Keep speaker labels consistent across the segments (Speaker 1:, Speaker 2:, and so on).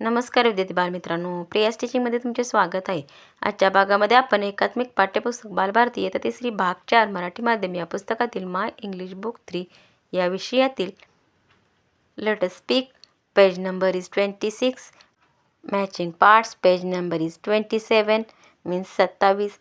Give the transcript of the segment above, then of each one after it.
Speaker 1: नमस्कार विद्यार्थी बालमित्रांनो. प्रिया स्टिचिंगमध्ये तुमचे स्वागत आहे. आजच्या भागामध्ये आपण एकात्मिक पाठ्यपुस्तक बालभारती येतं तिसरी भाग चार मराठी माध्यम या पुस्तकातील माय इंग्लिश बुक थ्री या विषयातील let speak page number is twenty six. Matching parts page number is twenty seven. Means सत्तावीस.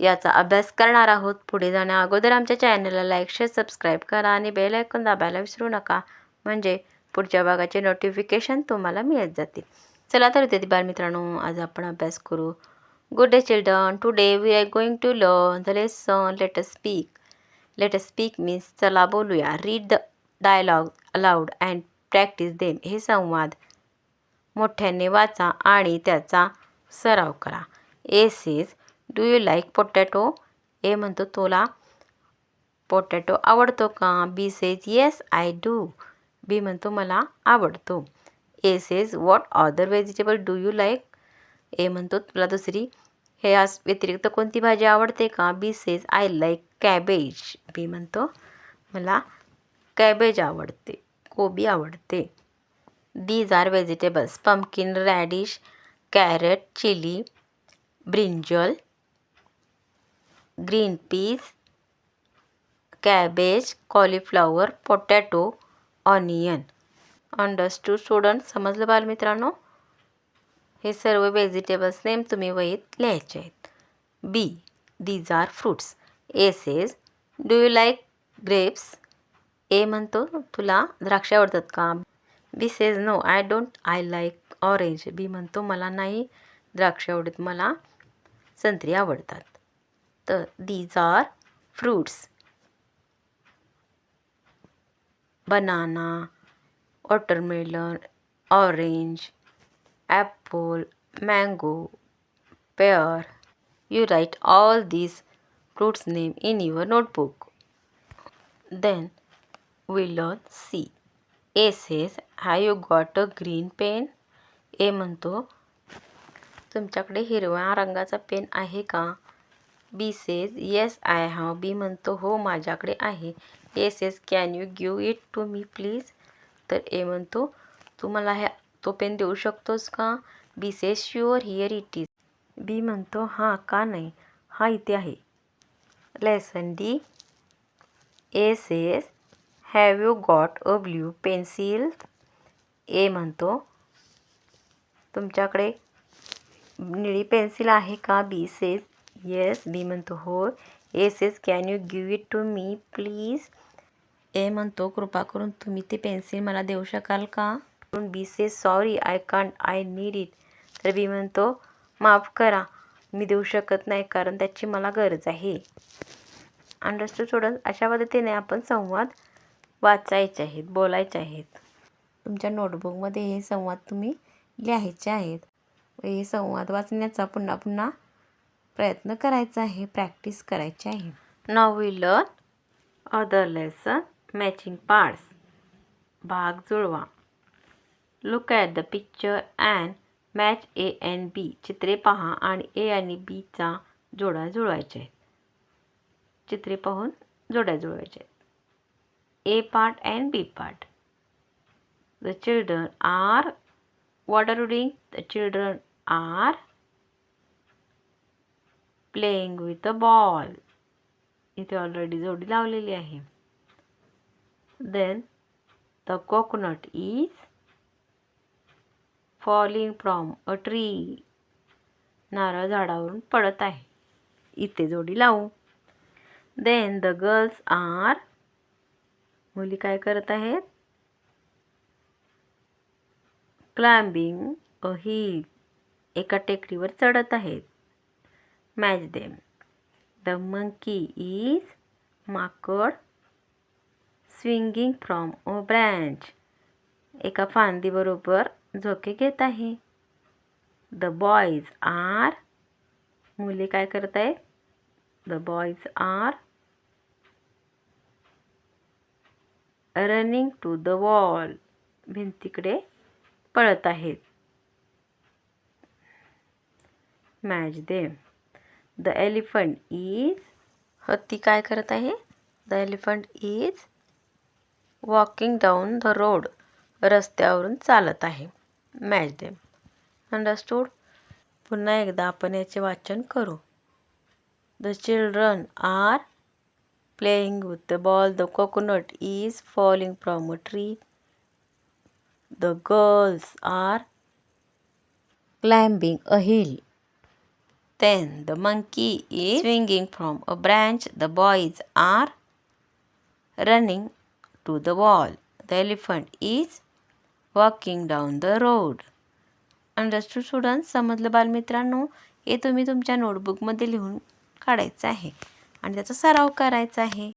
Speaker 1: याचा अभ्यास करणार आहोत. पुढे जाण्या अगोदर आमच्या चॅनलला लाईक शेअर सबस्क्राईब करा आणि बेल ऐकून दाबायला विसरू नका. म्हणजे पुढच्या भागाचे नोटिफिकेशन तुम्हाला मिळत जातील. चला तर विद्यार्थी बालमित्रांनो आज आपण अभ्यास करू. Good day children today we are going to learn the lesson let us speak let us speak means चला बोलूया. Read the dialogue aloud and practise them हे संवाद मोठ्याने वाचा आणि त्याचा सराव करा. S is do you like potato A म्हणतो तुला पोटॅटो आवडतो का? B says yes I do B म्हणतो मला आवडतो. A says what other vegetable do you like A म्हणतो तुला दुसरी. हे यास व्यतिरिक्त कोणती भाजी आवडते का? B says I like cabbage B म्हणतो मला कॅबेज आवडते. कोबी आवडते. These are vegetables pumpkin radish carrot chilli brinjal green peas cabbage cauliflower potato onion. Understood student समजलं बालमित्रांनो? हे सर्व व्हेजिटेबल्स नेम तुम्ही वहीत लिहायचे आहेत. B these are fruits S as do you like grapes A म्हणतो तुला द्राक्ष आवडतात का? B says no I don't I like orange B म्हणतो मला नाही द्राक्ष आवडत. मला संत्री आवडतात. तर these are fruits banana watermelon orange apple mango pear you write all this fruits name in your notebook then we learn C A says have you got a green pen A म्हणतो तुमच्याकडे हिरव्या रंगाचा pen आहे का B says yes I have B म्हणतो हो माझ्याकडे आहे yes yes can you give it to me please तर ए म्हणतो तू मला ह्या तो पेन देऊ शकतोस का? B say sure here it is B म्हणतो हां का नाही? हा इथे आहे. Lesson D A S have you got a blue pencil A म्हणतो तुमच्याकडे निळी पेन्सिल आहे का? बी सेज येस बी म्हणतो हो A says can you give it to me please A म्हणतो कृपा करून तुम्ही ते पेन्सिल मला देऊ शकाल का? B say sorry I can't I need it. तर बी म्हणतो माफ करा मी देऊ शकत नाही कारण त्याची मला गरज आहे. अंडरस्टूड स्टुडंट अशा पद्धतीने आपण संवाद वाचायचे आहेत बोलायचे आहेत. तुमच्या नोटबुकमध्ये हे संवाद तुम्ही लिहायचे आहेत. हे संवाद वाचण्याचा पुन्हा पुन्हा प्रयत्न करायचा आहे प्रॅक्टिस करायची आहे. Now we learn other lesson matching parts भाग जुळवा. Look at the picture and match A and B चित्रे पहा आणि ए आणि बीचा जोडा जुळवायचे. आहेत चित्रे पाहून जोड्या जुळवायचे. आहेत A part and B part the children are what are the children are playing with a ball इथे ऑलरेडी जोडी लावलेली आहे. Then the coconut is falling from a tree. नारळ झाडावरून पडत आहे. इथे जोडी लावू. देन द गर्ल्स आर मुली काय करत आहेत? क्लाइम्बिंग अ हिल एका टेकडीवर चढत आहेत. Match them the monkey is माकड स्विंगिंग फ्रॉम अ ब्रँच एका फांदीबरोबर झोके घेत आहे. द बॉईज आर मुले काय करत आहेत the boys are running to the wall भिंतीकडे पळत आहेत. Match they the elephant is हत्ती काय करत आहे? The elephant is walking down the road रस्त्यावरून चालत आहे. Match them understood? पुन्हा एकदा आपण याचे वाचन करू. The children are playing with the ball the coconut is falling from a tree the girls are climbing a hill Then the monkey is swinging from a branch. The boys are running to the wall. The elephant is walking down the road. Understood student समजलं बालमित्रांनो हे तुम्ही तुमच्या नोटबुकमध्ये लिहून काढायचं आहे आणि त्याचा सराव करायचा आहे